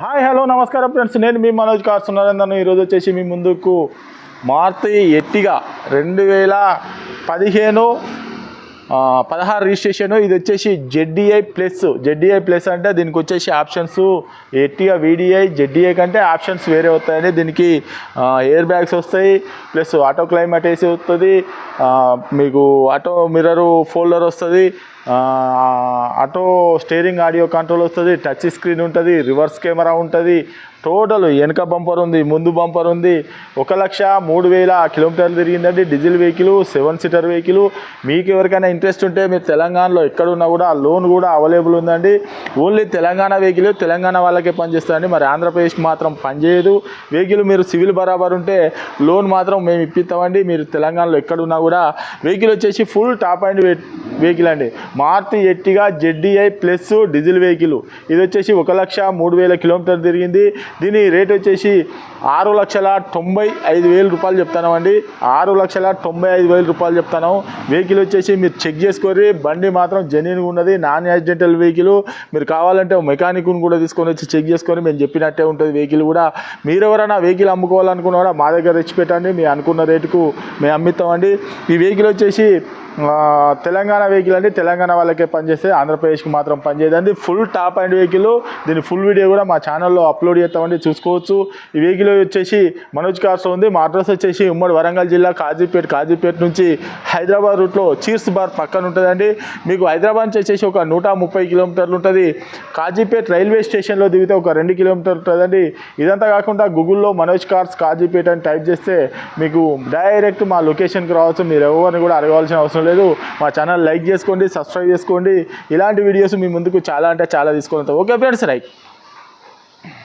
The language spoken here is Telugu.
హాయ్ హలో నమస్కారం ఫ్రెండ్స్ నేను మీ మనోజ్ కార్ ఉన్నారని ఈరోజు వచ్చేసి మీ ముందుకు మారుతి ఎట్టిగా రెండు వేల పదిహేను పదహారు రిజిస్ట్రేషన్ ఇది వచ్చేసి జెడ్డీఐ ప్లస్. జెడ్డీఐ ప్లస్ అంటే దీనికి వచ్చేసి ఆప్షన్స్ ఎట్టిగా వీడిఐ జెడ్డీఐ కంటే ఆప్షన్స్ వేరే వస్తాయండి. దీనికి ఎయిర్ బ్యాగ్స్ వస్తాయి ప్లస్ ఆటో క్లైమేట్ ఏసీ వస్తుంది మీకు ఆటో మిర్రర్ ఫోల్డర్ వస్తుంది ఆటో స్టీరింగ్ ఆడియో కంట్రోల్ వస్తుంది టచ్ స్క్రీన్ ఉంటుంది రివర్స్ కెమెరా ఉంటుంది. టోటల్ వెనక బంపర్ ఉంది ముందు బంపర్ ఉంది. ఒక లక్ష మూడు వేల కిలోమీటర్లు తిరిగిందండి diesel vehicle seven seater vehicle. మీకు ఎవరికైనా ఇంట్రెస్ట్ ఉంటే మీరు తెలంగాణలో ఎక్కడున్నా కూడా లోన్ కూడా అవైలబుల్ ఉందండి. ఓన్లీ తెలంగాణ వెహికల్ తెలంగాణ వాళ్ళకే పనిచేస్తుందండి మరి ఆంధ్రప్రదేశ్ మాత్రం పనిచేయదు. వెహికల్ మీరు సివిల్ బరాబర్ ఉంటే లోన్ మాత్రం మేము ఇప్పిస్తామండి. మీరు తెలంగాణలో ఎక్కడున్నా కూడా వెహికల్ వచ్చేసి ఫుల్ టాప్ అండ్ వెహికల్ అండి. Maruti Ertiga ZDI plus diesel vehicle ఇది వచ్చేసి ఒక లక్ష మూడు వేల కిలోమీటర్ తిరిగింది. దీని రేట్ వచ్చేసి ఆరు లక్షల తొంభై ఐదు వేల రూపాయలు చెప్తానండి ఆరు లక్షల తొంభై ఐదు వేల రూపాయలు చెప్తాను వెహికల్ వచ్చేసి మీరు చెక్ చేసుకోరి బండి మాత్రం జెన్యున్గా ఉన్నది నాన్ యాక్సిడెంటల్ వెహికల్ మీరు కావాలంటే మెకానిక్ను కూడా తీసుకొని వచ్చి చెక్ చేసుకొని మేము చెప్పినట్టే ఉంటుంది వెహికల్ కూడా. మీరు ఎవరైనా వెహికల్ అమ్ముకోవాలనుకున్నా కూడా మా దగ్గర తెచ్చి పెట్టండి. మీ అనుకున్న రేటుకు మేము అమ్మిస్తామండి ఈ వెహికల్ వచ్చేసి తెలంగాణ వెహికల్ అండి. తెలంగాణ వాళ్ళకే పనిచేస్తే ఆంధ్రప్రదేశ్కి మాత్రం పనిచేయదండి ఫుల్ టాప్ అండ్ వెహికల్ దీని ఫుల్ వీడియో కూడా మా ఛానల్లో అప్లోడ్ చేస్తామండి. చూసుకోవచ్చు. ఈ వెహికల్ వచ్చేసి మనోజ్ కార్స్ ఉంది. మా అడ్రస్ వచ్చేసి ఉమ్మడి వరంగల్ జిల్లా కాజీపేట కాజీపేట నుంచి హైదరాబాద్ రూట్లో చీర్స్ బార్ పక్కన ఉంటుందండి. మీకు హైదరాబాద్ నుంచి వచ్చేసి ఒక నూట ముప్పై కిలోమీటర్లు ఉంటుంది. కాజీపేట రైల్వే స్టేషన్లో దిగితే ఒక రెండు కిలోమీటర్లు ఉంటుందండి. ఇదంతా కాకుండా గూగుల్లో మనోజ్ కార్స్ కాజీపేట అని టైప్ చేస్తే మీకు డైరెక్ట్ మా లొకేషన్కి రావచ్చు. మీరు ఎవరిని కూడా అడగాల్సిన అవసరం లేదు. మా ఛానల్ లైక్ చేసుకోండి సబ్స్క్రైబ్ చేసుకోండి. ఇలాంటి వీడియోస్ మీ ముందుకు చాలా అంటే చాలా తీసుకొని ఓకే ఫ్రెండ్స్ రైట్.